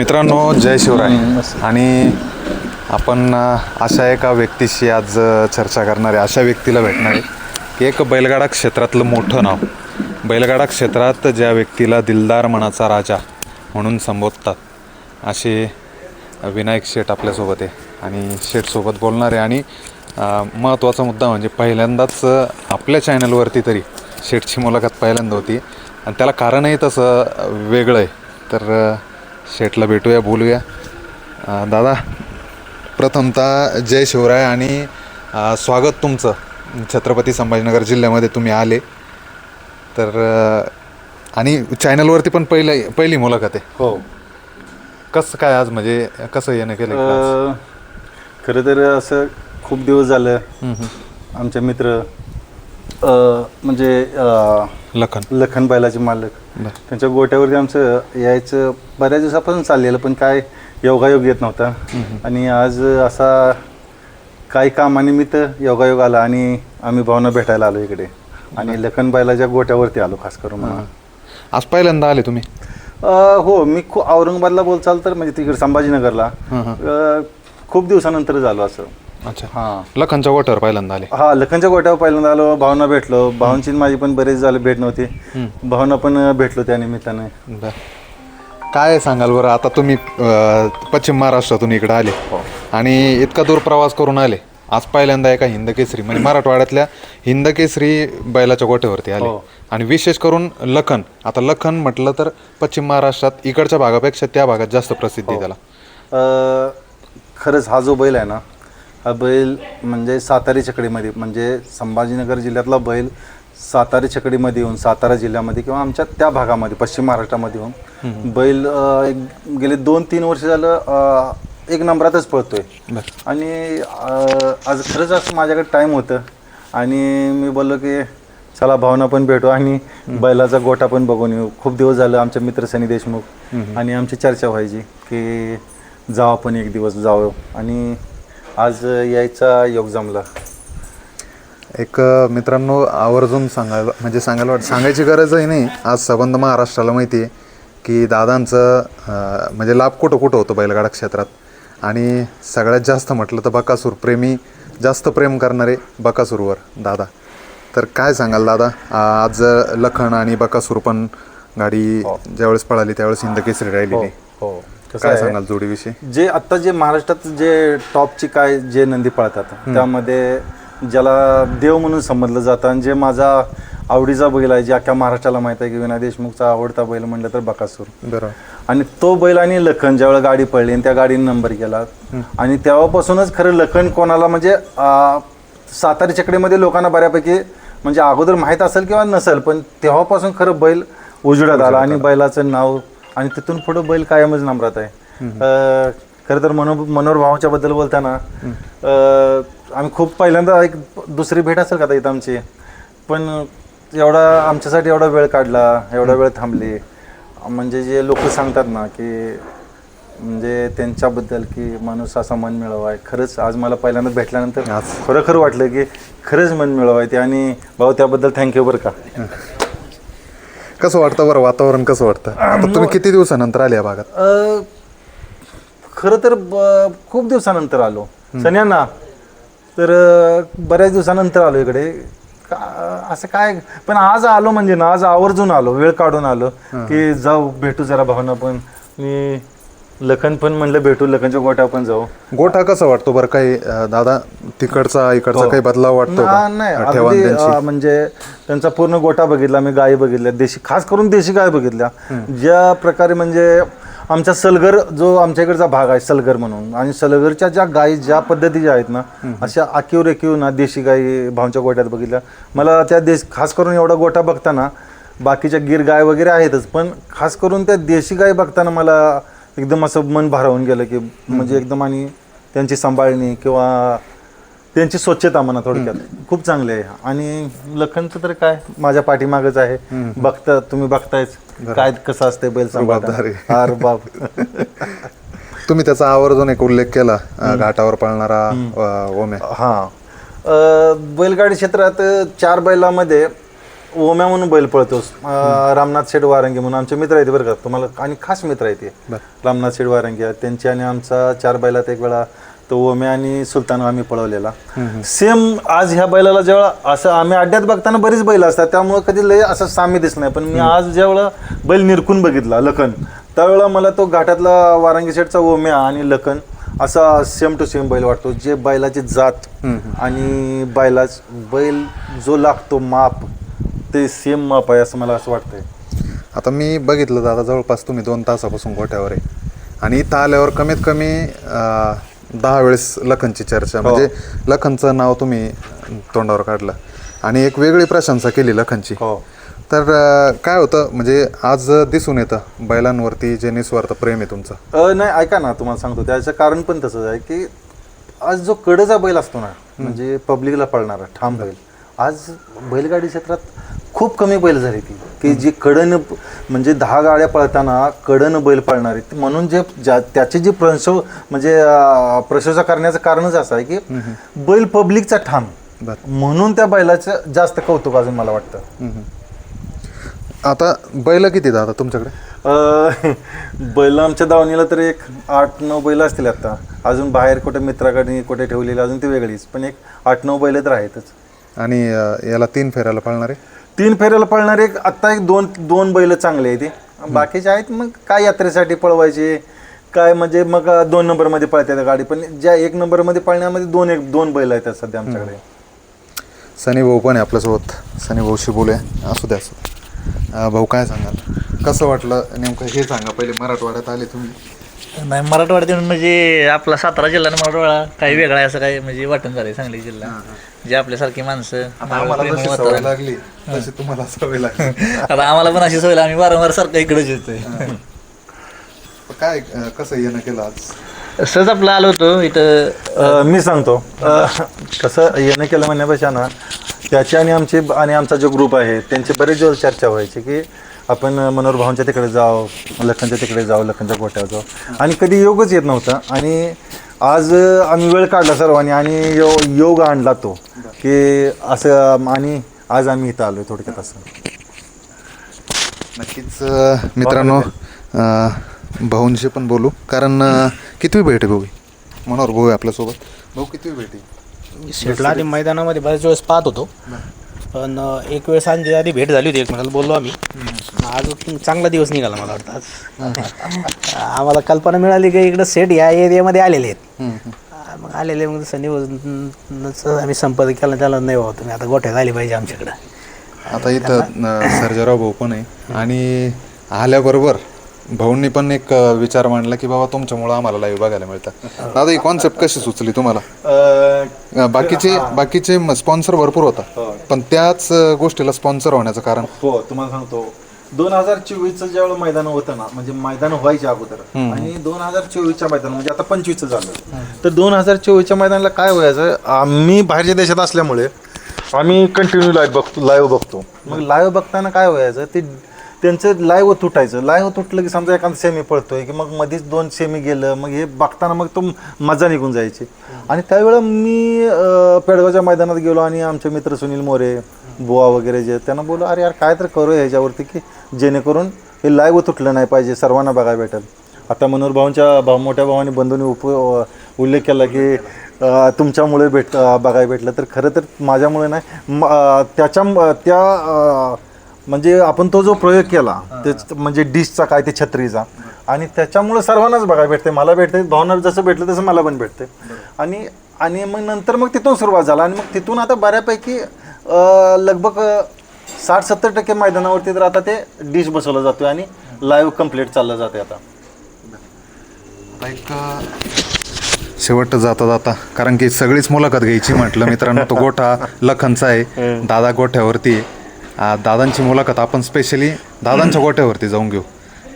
मित्रांनो जय शिवराय. आणि आपण अशा एका व्यक्तीशी आज चर्चा करणार आहे. अशा व्यक्तीला भेटणार आहे की एक बैलगाडा क्षेत्रातलं मोठं नाव. बैलगाडा क्षेत्रात ज्या व्यक्तीला दिलदार मनाचा राजा म्हणून संबोधतात असे विनायक शेठ आपल्यासोबत आहे. आणि शेठसोबत बोलणार आहे. आणि महत्त्वाचा मुद्दा म्हणजे पहिल्यांदाच आपल्या चॅनलवरती तरी शेठची मुलाखत पहिल्यांदा होती. आणि त्याला कारणही तसं वेगळं आहे. तर शेठला भेटूया बोलूया. दादा प्रथमतः जय शिवराय आणि स्वागत तुमचं. छत्रपती संभाजीनगर जिल्ह्यामध्ये तुम्ही आले. तर आणि चॅनलवरती पण पहिलं पहिली मुलाखत आहे. हो. कसं काय आज म्हणजे कसं येणं केलं खरं तर असं खूप दिवस झालं. आमचे मित्र म्हणजे लखन. लखन बैलाचे मालक. बरं. त्यांच्या गोट्यावरती आमचं यायचं बऱ्याच दिवसापासून चाललेलं पण काय योगायोग येत नव्हता. आणि आज असा काही कामानिमित्त योगायोग आला आणि आम्ही भावना भेटायला आलो इकडे. आणि लखन बैलाच्या गोट्यावरती आलो खास करून. आज पहिल्यांदा आले तुम्ही? अं, हो मी खूप औरंगाबादला बोलचाल तर म्हणजे तिकडे संभाजीनगरला. हं, हं. अं, खूप दिवसानंतर झालो असं. अच्छा. हां. लखनच्या गोट्यावर पहिल्यांदा आले. हा लखनच्या गोट्यावर पहिल्यांदा आलो भावना भेटलो. भावनची आणि माझी पण बरेच झाले भेट नव्हती. भावना पण भेटलो त्या निमित्ताने. बर. काय सांगाल बरं आता तुम्ही अ, पश्चिम महाराष्ट्रातून इकडे आले. आणि इतका दूर प्रवास करून आले. आज पहिल्यांदा एका हिंदकेसरी म्हणजे मराठवाड्यातल्या हिंदकेसरी बैलाच्या गोट्यावरती आले. हो. आणि विशेष करून लखन. आता लखन म्हटलं तर पश्चिम महाराष्ट्रात इकडच्या भागापेक्षा त्या भागात जास्त प्रसिद्धी आहे त्याला. अं, खरंच हा जो बैल आहे ना हा बैल म्हणजे सातारी छकडीमध्ये म्हणजे संभाजीनगर जिल्ह्यातला बैल सातारी छकडीमध्ये येऊन सातारा जिल्ह्यामध्ये किंवा आमच्या त्या भागामध्ये पश्चिम महाराष्ट्रामध्ये येऊन बैल अं, एक गेले दोन तीन वर्ष झालं अं, एक नंबरातच पळतोय. आणि अं, आज खरंच असं माझ्याकडे टाईम होतं. आणि मी बोललो की चला भावना पण भेटू आणि बैलाचा गोठा पण बघून येऊ. खूप दिवस झालं आमचे मित्र सनी देशमुख आणि आमची चर्चा व्हायची की जाऊ आपण एक दिवस जाऊ आणि आज यायचा योग जमला. एक अ, मित्रांनो आवर्जून सांगायला म्हणजे सांगायला वाट सांगायची गरजही नाही. आज संबंध महाराष्ट्राला माहिती आहे की दादांचं अ, म्हणजे लाभ कुठं कुठं होतं बैलगाडा क्षेत्रात? आणि सगळ्यात जास्त म्हटलं तर बकासूर प्रेमी जास्त प्रेम करणारे बकासूरवर दादा. तर काय सांगाल दादा? आ- आज लखन आणि बकासूर पण गाडी ज्यावेळेस पळाली त्यावेळेस हिंदकेसरी राहिलेली. हो. कसं काय आहे? सांगाल जोडीविषयी? जे आत्ता जे महाराष्ट्रात जे टॉपची काय जे नंदी पळतात त्यामध्ये ज्याला देव म्हणून समजलं जातं आणि जे माझा आवडीचा बैल आहे जे अख्ख्या महाराष्ट्राला माहीत आहे की विना देशमुखचा आवडता बैल म्हणलं तर बकासूर. बरोबर आणि तो बैल आणि लखन ज्यावेळेला गाडी पडली आणि त्या गाडीने नंबर केला आणि तेव्हापासूनच खरं लखन कोणाला म्हणजे आ, सातारी चकडीमध्ये लोकांना बऱ्यापैकी म्हणजे अगोदर माहीत असेल किंवा नसेल पण तेव्हापासून खरं बैल उजेडात आला आणि बैलाचं नाव आणि तिथून पुढं बैल कायमच नंबरात आहे. अ, खरं तर मनो मनोहर भावाच्या बद्दल बोलताना अ, आम्ही खूप पहिल्यांदा एक दुसरी भेट असेल का इथं आमची? पण एवढा आमच्यासाठी एवढा वेळ काढला एवढा वेळ थांबले. म्हणजे जे लोक सांगतात ना की म्हणजे त्यांच्याबद्दल की माणूस असा मन मिळवाय. खरंच आज मला पहिल्यांदा भेटल्यानंतर. खरोखर वाटलं की खरंच मन मिळवाय ते आणि भाऊ त्याबद्दल थँक्यू बरं का? कसं वाटतं बरं वातावरण कसं वाटतं? आता तुम्ही किती दिवसानंतर आले या भागात? अ, खरं तर ब- खूप दिवसानंतर आलो. सन्यांना तर अ, बऱ्याच दिवसानंतर आलो इकडे. का- असं काय पण आज आलो म्हणजे ना आज आवर्जून आलो वेळ काढून आलो की जाऊ भेटू जरा भावना पण. मी लखन पण म्हणलं भेटू लखनच्या गोट्या पण जाऊ. गोठा कसा वाटतो बरं? काही अं, दादा तिकडचा इकडचा काही बदलाव वाटतो ना- का नाही ठेवाण अगदी त्यांची अ, म्हणजे त्यांचा पूर्ण गोटा बघितला मी गायी बघितल्या देशी खास करून देशी गाय बघितल्या. ज्या प्रकारे म्हणजे आमचा सलगर जो आमच्या इकडचा भाग आहे सलगर म्हणून आणि सलगरच्या ज्या गायी ज्या पद्धतीच्या आहेत ना अशा आखीव रेखीव ना देशी गायी भावच्या गोट्यात बघितल्या. मला त्या देश खास करून एवढा गोटा बघताना बाकीच्या गिर गाय वगैरे आहेतच पण खास करून त्या देशी गाय बघताना मला एकदम असं मन भारावून गेलं की म्हणजे एकदम आणि त्यांची सांभाळणी किंवा त्यांची स्वच्छता म्हणा थोडक्यात. खूप चांगली आहे. आणि लखनचं तर काय माझ्या पाठीमागच आहे. बघता तुम्ही बघतायच काय कसं असते बैल. हा रुबाब तुम्ही त्याचा आवर्जून एक उल्लेख केला घाटावर पळणारा ओम्या. हा. बैलगाडी क्षेत्रात चार बैलामध्ये ओम्या म्हणून बैल पळतो अं, रामनाथ शेठ वारंगे म्हणून आमचे मित्र आहेत बरं का. तुम्हाला आणि खास मित्र आहेत ते. रामनाथ शेठ वारंगे आहेत. त्यांचे आणि आमचा चार बैलात एक वेळा तो ओम्या आणि सुलतान आम्ही पळवलेला. सेम आज ह्या बैलाला जेव्हा असं आम्ही अड्ड्यात बघताना बरीच बैल असतात. त्यामुळे कधी लय असं साम्य दिसत नाही. पण मी आज ज्यावेळेला बैल निरखून बघितला लखन त्यावेळेला मला तो घाटातला वारंगी शेठचा ओम्या आणि लखन असा सेम टू सेम बैल वाटतो जे बैलाची जात आणि बैलाच बैल जो लागतो माप ते सेम माप आहे असं मला असं वाटतंय. आता मी बघितलं दादा जवळपास तुम्ही दोन तासापासून गोठ्यावर आहे. आणि इथं आल्यावर कमीत कमी अं, दहा वेळेस लखनची चर्चा. म्हणजे लखनचं नाव तुम्ही तोंडावर काढलं. आणि एक वेगळी प्रशंसा केली लखनची. हो. तर अं, काय होतं म्हणजे आज दिसून येतं बैलांवरती जे निस्वार्थ प्रेम आहे तुमचं. अ, नाही ऐका ना तुम्हाला सांगतो. त्याचं कारण पण तसंच आहे की आज जो कडचा बैल असतो ना म्हणजे पब्लिकला पळणारा ठाम बैल. आज बैलगाडी क्षेत्रात खूप कमी बैल झाली ती. की जी कडन म्हणजे दहा गाड्या पळताना कडन बैल पळणारी म्हणून जे ज्या त्याची जी प्रशो म्हणजे प्रशंसा करण्याचं कारणच असं आहे की बैल पब्लिकचा ठाम. म्हणून त्या बैलाचं जास्त कौतुक अजून मला वाटतं. आता बैल किती दादा तुमच्याकडे? बैल आमच्या दावणीला तर एक आठ नऊ बैल असतील आता. अजून बाहेर कुठे मित्राकडे कुठे ठेवलेली अजून ती वेगळीच. पण एक आठ नऊ बैल तर आहेतच. आणि याला तीन फेऱ्याला पाळणारे? तीन फेऱ्याला पळणारे एक आत्ता एक दोन दोन बैल चांगले आहेत ते बाकीचे आहेत मग काय यात्रेसाठी पळवायचे? काय म्हणजे मग दोन नंबरमध्ये पळतात गाडी. पण ज्या एक नंबरमध्ये पळण्यामध्ये दोन एक दोन बैल आहेत सध्या आमच्याकडे. सनी भाऊ पण आहे आपल्यासोबत. सनी भाऊशी बोलूया असू द्या असू द्या. अं, भाऊ काय सांगाल? कसं वाटलं? नेमकं हे सांगा पहिले मराठवाड्यात आले तुम्ही. नाही मराठवाड्यात येऊन म्हणजे आपला सातारा जिल्हा आणि मराठवाडा काही वेगळा आहे असं काही म्हणजे वाटून झालंय सांगली जिल्हा जे आपल्यासारखी माणसं आम्हाला प्रेमळ जशी सवय वातावरण. लागली तशी तुम्हाला सवय लागली. आता आम्हाला पण अशी सवय लागली, आम्ही वारंवार सारखं इकडेच येतोय. काय अं, कसं येणं केलं आज? सहज आपलं आलो होतो इथं. अ, मी सांगतो. अ, कसं येणं केलं म्हणण्यापेक्षा ना त्याची आणि आमची आणि आमचा जो ग्रुप आहे त्यांची बरेच दिवस चर्चा व्हायची की आपण मनोहर भाऊंच्या तिकडे जाऊ लखनच्या तिकडे जाऊ लखनच्या गोट्यावर जाऊ आणि कधी योगच येत नव्हता. आणि आज आम्ही वेळ काढला सर्वांनी आणि यो योग आणला तो की असं आणि आज आम्ही इथं आलो थोडक्यात असं. नक्कीच अं, मित्रांनो अं, भाऊंशी पण बोलू. कारण अं, कितवी भेट आहे भाऊ? ही? मनोहर भाऊ आहे आपल्यासोबत. भाऊ कितवी भेट आहे? शेटला आधी मैदानामध्ये बऱ्याच वेळेस पाहत होतो. पण एक वेळेस आणखी आधी भेट झाली होती एकमेकाला बोललो आम्ही. आज चांगला दिवस निघाला मला वाटतं आज. आम्हाला कल्पना मिळाली की इकडं सेट या एरियामध्ये आलेले आहेत. मग आलेले मग सनी आम्ही संपर्क केला त्याला नाही भाऊ तुम्ही आता गोठ्यात आली पाहिजे आमच्याकडं. आता इथं सर्जेराव भाऊ पण आहे. आणि आल्याबरोबर भाऊंनी पण एक विचार मांडला की बाबा तुमच्यामुळं आम्हाला लाईव्ह बघायला मिळतं. दादा ही कॉन्सेप्ट कशी सुचली तुम्हाला? बाकीचे बाकीचे स्पॉन्सर भरपूर होता. पण त्याच गोष्टीला स्पॉन्सर होण्याचं कारण? हो तुम्हाला सांगतो. दोन हजार चोवीसचं ज्यावेळेला मैदान होतं ना म्हणजे मैदान व्हायच्या अगोदर आणि दोन हजार चोवीसच्या मैदान म्हणजे आता पंचवीसचं झालं. तर दोन हजार चोवीसच्या मैदानाला काय व्हायचं आम्ही बाहेरच्या देशात असल्यामुळे आम्ही कंटिन्यू लाईव्ह बघतो लाईव्ह बघतो. मग लाईव्ह बघताना काय व्हायचं ते त्यांचं लाईव्ह तुटायचं लाईव्ह तुटलं की समजा एखादा सेमी पळतोय की मग मध्येच दोन सेमी गेलं मग हे बघताना मग तो मजा निघून जायची. आणि त्यावेळेला मी पेडगावच्या मैदानात गेलो आणि आमचे मित्र सुनील मोरे बुवा वगैरे जे त्यांना बोललो अरे यार काय तर करू ह्याच्यावरती की जेणेकरून हे लाईव्ह तुटलं नाही पाहिजे सर्वांना बघायला भेटेल. आता मनोहर भाऊंच्या भाऊ मोठ्या भावाने बंधूंनी उप उल्लेख केला की तुमच्यामुळे भेट बघायला भेटलं. तर खरं तर माझ्यामुळे नाही म- त्याच्या त्या म्हणजे आपण तो जो प्रयोग केला ते म्हणजे डिशचा काय ते छत्रीचा. आणि त्याच्यामुळे सर्वांनाच बघायला भेटते मला भेटते भावना जसं भेटलं तसं मला पण भेटते आणि आणि मग नंतर मग तिथून सुरुवात झाला आणि मग तिथून आता बऱ्यापैकी अं, लगभग साठ सत्तर टक्के मैदानावरती तर आता ते डिश बसवलं जातोय आणि लाईव्ह कंप्लीट चाललं जाते आता. आता एक शेवट जाता जाता कारण की सगळीच मुलाखत घ्यायची म्हटलं मित्रांनो तो गोठा लखनचा आहे दादा गोठ्यावरती दादांची मुलाखत. आपण स्पेशली दादांच्या गोठ्यावरती जाऊन घेऊ.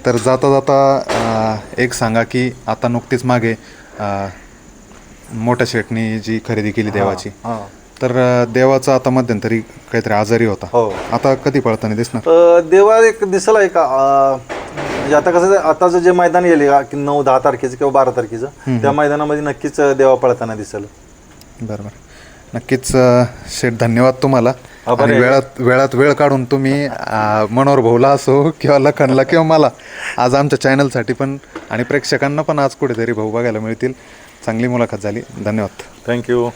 तर जाता जाता एक सांगा की आता नुकतीच मागे मोठ्या शेटनी जी खरेदी केली देवाची. तर देवाचा आता मध्यंतरी काहीतरी आजारी होता. हो. आता कधी पळताना दिसणार? देवा एक दिसला आहे का? अ, म्हणजे आता कसं आताचं जे मैदान गेले का नऊ दहा तारखेचं किंवा बारा तारखेचं त्या मैदानामध्ये नक्कीच देवा पळताना दिसेल. बरं बरं. नक्कीच शेठ धन्यवाद तुम्हाला. आणि. वेळात वेळात वेळ काढून तुम्ही मनोहर भाऊला असो किंवा लखनला किंवा मला आज आमच्या चॅनलसाठी पण आणि प्रेक्षकांना पण आज कुठेतरी भाऊ बघायला मिळतील. चांगली मुलाखत झाली. धन्यवाद. थँक्यू